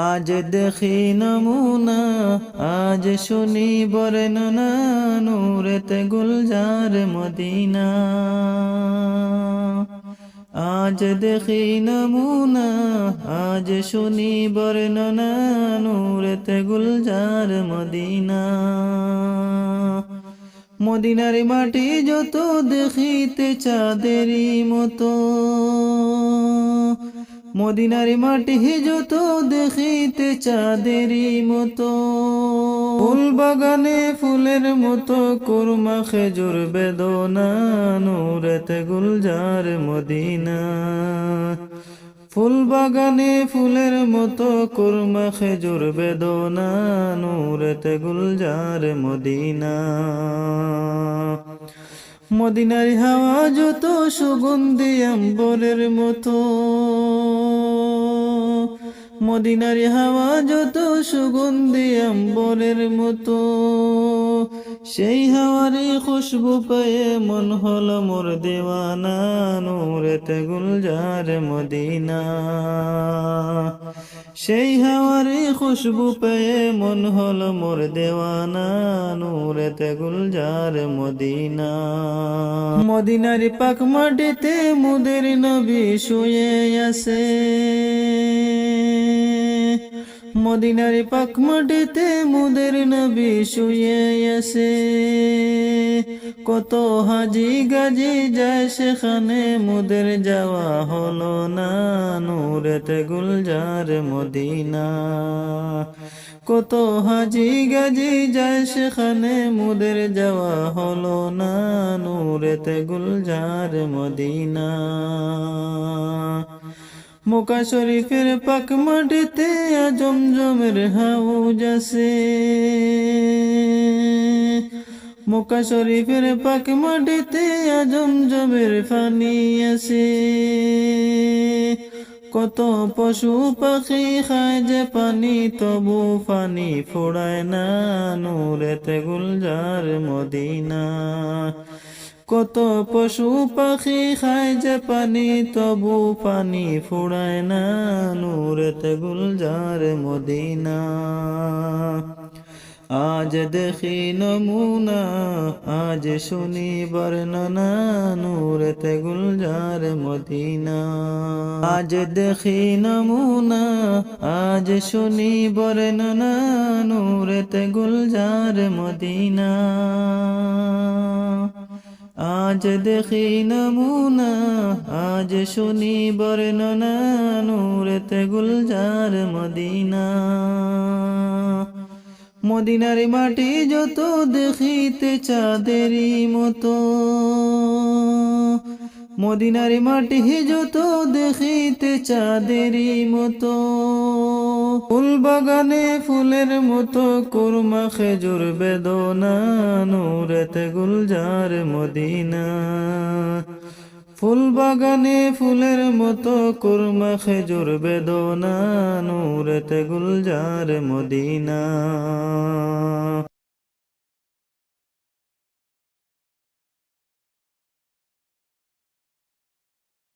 আজ দেখি নমুনা, আজ শুনি বর্ণনা, নূরেতে গুলজার মদিনা। আজ দেখি নমুনা, আজ শুনি বর্ণনা, নূরেতে গুলজার মদিনা। মদিনার মাটি যত দেখিতে চাঁদেরই মতো। মদিনার মাটি যত দেখিতে চাঁদেরই মতো। ফুল বাগানে ফুলের মতো কুরমা, খেজুর বেদনা, নূরেতে গুলজার মদিনা। ফুল বাগানে ফুলের মতো কুরমা, খেজুর বেদনা, নূরেতে গুলজার মদিনা। মদিনার হাওয়া যত সুগন্ধি আম্বরের মতো। মদিনার হাওয়া যত সুগন্ধি আম্বরের মতো, সেই হাওয়ারে খুশবু পেয়ে মন হল মোর দেওয়ানা গুলজার মদিনা। সেই হাওয়ারে খুশবু পেয়ে মন হল মোর দেওয়ানা নূরেতে গুলজার মদিনা। মদিনার পাক মাটিতে মুদের নবী শুয়ে আছে। মদিনার পাক মাটিতে মুদের নবী শুয়ে আছে। কত হাজি গাজি যায় সেখানে মুদের যাওয়া হলো না। নূরেতে গুলজার মদিনা। কত হাজি গাজি যায় সেখানে মুদের যাওয়া হলো না। নূরেতে গুলজার মদিনা। মোকা শরীফের পাক মাটিতে জমজমের হাউজ আছে। মোকা শরীফের পাক মাটিতে জমজমের ফানি আছে। কত পশু পাখি খায় যে পানি, তবু পানি ফোড়ায় না। নূরেতে গুলজার মদিনা। কত পশু পাখি খায় যে পানি, তবু পানি ফুড়ায় না। নূরেতে গুলজার মদিনা। আজ দেখি নমুনা, আজ শুনি বর্ণনা। নূরেতে গুলজার মদিনা। আজ দেখি নমুনা, আজ শুনি বর্ণনা। নূরেতে গুলজার মদিনা। আজ দেখি নমুনা, আজ শুনি বর্ণনা, নূরেতে গুলজার মদিনা। মদিনার মাটি যত দেখিতে চাঁদেরই মতো। মদিনার মাটি যত দেখিতে চাঁদেরই মতো। ফুল বাগানে ফুলের মতো কুরমা, খেজুর, বেদনা নূরেতে গুলজার, মদিনা। ফুল বাগানে ফুলের মতো কুরমা, খেজুর, বেদনা নূরেতে গুলজার, মদিনা।